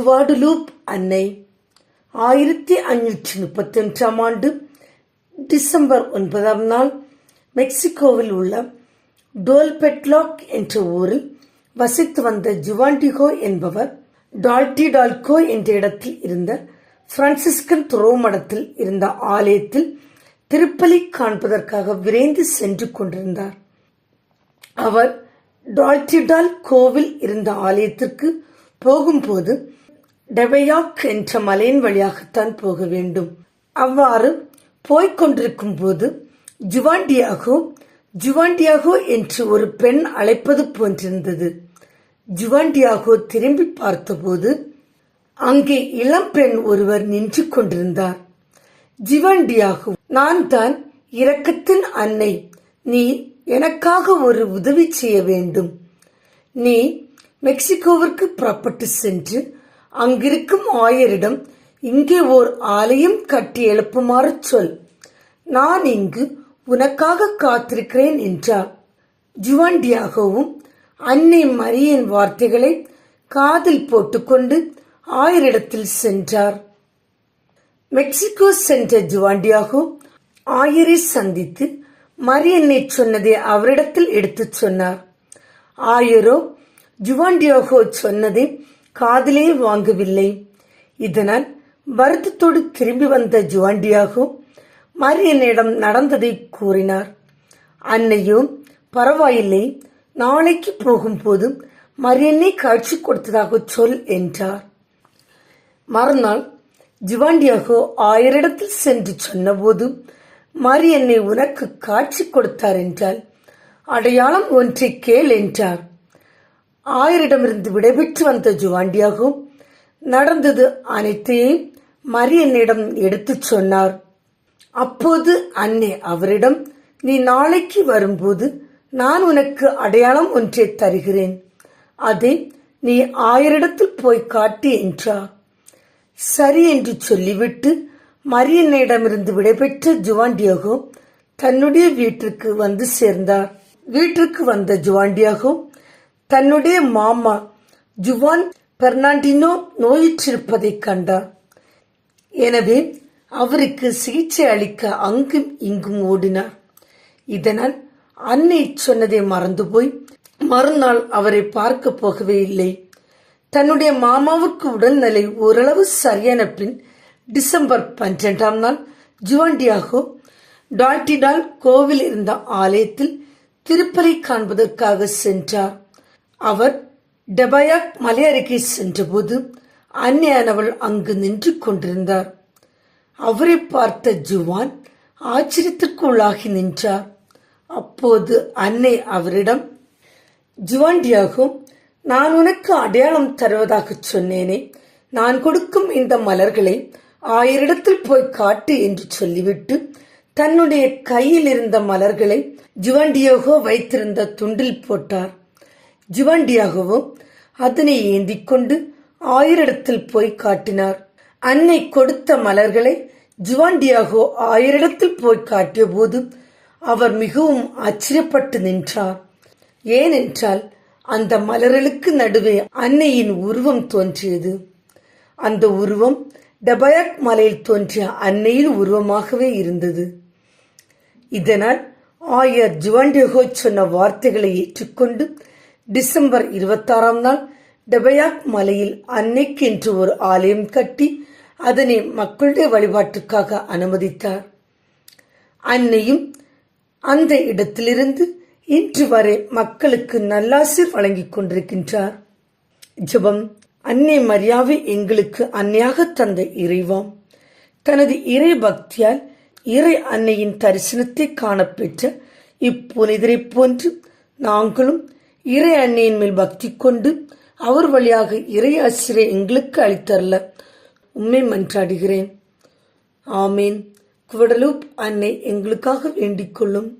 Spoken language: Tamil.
குவாடுலூப் அன்னை. ஆயிரத்தி அஞ்சூற்றி முப்பத்தி ஒன்றாம் ஆண்டு டிசம்பர் ஒன்பதாம் நாள் மெக்சிகோவில் உள்ள டோல்பெட்லாக் என்ற ஊரில் வசித்து வந்த ஜுவாண்டிகோ என்பவர் டால்டி டால்கோ என்ற இடத்தில் இருந்த பிரான்சிஸ்கன் துறவு மடத்தில் இருந்த ஆலயத்தில் திருப்பலி காண்பதற்காக விரைந்து சென்று கொண்டிருந்தார். அவர் டால்டிடால் கோவில் இருந்த ஆலயத்திற்கு போகும்போது டெபயாக் என்ற மலையின் வழியாகத்தான் போக வேண்டும். அவ்வாறு போய்க் கொண்டிருக்கும் போது ஜுவாண்டியாகோ ஜுவாண்டியாகோ என்று ஒரு பெண் அழைப்பது போன்றிருந்தது. ஜுவாண்டியாகோ திரும்பி பார்த்தபோது அங்கே இளம்பெண் ஒருவர் நின்று கொண்டிருந்தார். ஜிவாண்டியாகோ நான் தான் இரக்கத்தின் அன்னை. நீ எனக்காக ஒரு உதவி செய்ய வேண்டும். நீ மெக்சிகோவிற்கு புறப்பட்டு சென்று அங்கிருக்கும் ஆயரிடம் இங்கே ஓர் ஆலயம் கட்டி எழுப்புமாறு சொல். நான் இங்கு உனக்காக காத்திருக்கிறேன் என்றார். ஜுவாண்டியாகவும் அன்னை மரியின் வார்த்தைகளை காதில் போட்டுக்கொண்டு ஆயரிடத்தில் சென்றார். மெக்சிகோ சென்ற ஜுவாண்டியாகோ ஆயரை சந்தித்து மரியன்னை சொன்னதை அவரிடத்தில் எடுத்துச் சொன்னார். ஆயரோ ஜுவாண்டியாகோ சொன்னதை காதிலே வாங்கவில்லை. இதனால் வருத்தத்தோடு திரும்பி வந்த ஜுவாண்டியாகோ மரியனிடம் நடந்ததை கூறினார். அன்னையோ பரவாயில்லை. நாளைக்கு போகும்போது மரியன்னை காட்சி கொடுத்ததாக சொல் என்றார். மறுநாள் ஜிவாண்டியாகோ ஆயரிடத்தில் சென்று சொன்னபோது மரியன்னை உனக்கு காட்சி கொடுத்தார் என்றால் அடையாளம் ஒன்றை கேள் என்றார். ஆயரிடமிருந்து விடைபெற்று வந்த ஜுவாண்டியாகோ நடந்தது அனைத்தையும் மரியன்னிடம் எடுத்துச் சொன்னார். அப்போது அன்னை அவரிடம் நீ நாளைக்கு வரும்போது நான் உனக்கு அடையாளம் ஒன்றை தருகிறேன். அதை நீ ஆயரிடத்தில் போய் காட்டு என்றார். சரி என்று சொல்லிவிட்டு மரியன்னிடமிருந்து விடைபெற்ற ஜுவாண்டியாகோ தன்னுடைய வீட்டிற்கு வந்து சேர்ந்தார். வீட்டிற்கு வந்த ஜுவாண்டியாகோ தன்னுடைய மாமா ஜுவான் பெர்னாண்டினோ நோயிற்றிருப்பதைக் கண்டார். எனவே அவருக்கு சிகிச்சை அளிக்க அங்கும் இங்கும் ஓடினார். இதனால் அன்னை சொன்னதை மறந்து போய் மறுநாள் அவரை பார்க்க போகவே இல்லை. தன்னுடைய மாமாவுக்கு உடல்நிலை ஓரளவு சரியான பின் டிசம்பர் பன்னிரெண்டாம் நாள் ஜுவாண்டியாகோ டால்டிடால் கோவில் இருந்த ஆலயத்தில் திருப்பலை காண்பதற்காக சென்றார். அவர் டெபயாக் மலையருகே சென்றபோது அன்னையானவள் அங்கு நின்று கொண்டிருந்தார். அவரை பார்த்த ஜுவான் ஆச்சரியத்திற்குள்ளாகி நின்றார். அப்போது அன்னை அவரிடம் ஜுவாண்டியாகோ நான் உனக்கு அடையாளம் தருவதாக சொன்னேனே. நான் கொடுக்கும் இந்த மலர்களை ஆயிரிடத்தில் போய் காட்டு என்று சொல்லிவிட்டு தன்னுடைய கையில் இருந்த மலர்களை ஜுவாண்டியாகோ வைத்திருந்த துண்டில் போட்டார். ஜுவாண்டியாகவோ அதனை ஏந்தி கொண்டு ஆயிரிடத்தில் போய் காட்டினார். அன்னை கொடுத்த மலர்களை ஜுவாண்டியாகோ ஆயிரிடத்தில் போய் காட்டிய போது அவர் மிகவும் ஆச்சரியப்பட்டு நின்றார். ஏனென்றால் அந்த மலர்களுக்கு நடுவே அன்னையின் உருவம் தோன்றியது. அந்த உருவம் டபயக் மலையில் தோன்றிய அன்னையின் உருவமாகவே இருந்தது. இதனால் ஆயர் ஜுவாண்டியகோ சொன்ன வார்த்தைகளை ஏற்றுக்கொண்டு டிசம்பர் இருபத்தாறாம் நாள் டெபயாக் மலையில் அன்னைக்கு என்று ஒரு ஆலயம் கட்டி அதனை மக்களுடைய வழிபாட்டுக்காக அனுமதித்தார். அன்னையும் அந்த இடத்திலிருந்து இன்று வரை மக்களுக்கு நல்லாசிர் வழங்கிக் கொண்டிருக்கின்றார். ஜெபம் அன்னை மரியாவை எங்களுக்கு அன்னையாக தந்த இறைவாம் தனது இறை பக்தியால் இறை அன்னையின் தரிசனத்தை காணப்பெற்ற இப்புனிதரை போன்று நாங்களும் இறை அன்னையின் மேல் பக்தி கொண்டு அவர் வழியாக இறை ஆசிரியை எங்களுக்கு அளித்தரல. உண்மை மன்றாடுகிறேன். ஆமீன். குவடலூப் அன்னை எங்களுக்காக வேண்டிக் கொள்ளும்.